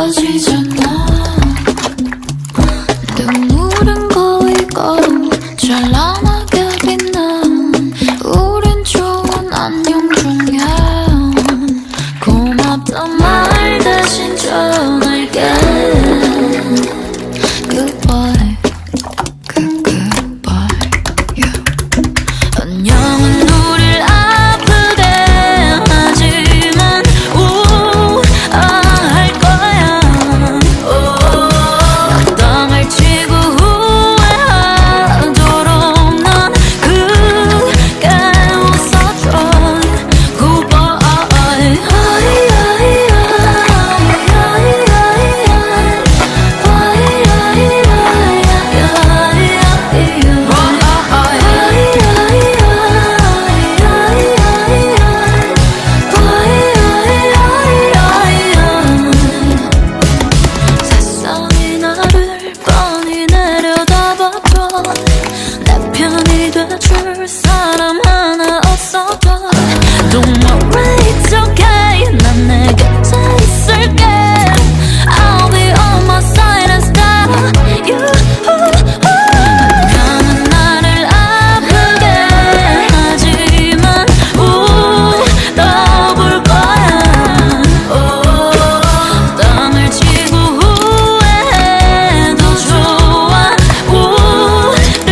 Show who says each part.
Speaker 1: 到剧场。 돼줄 사람 하나 없어도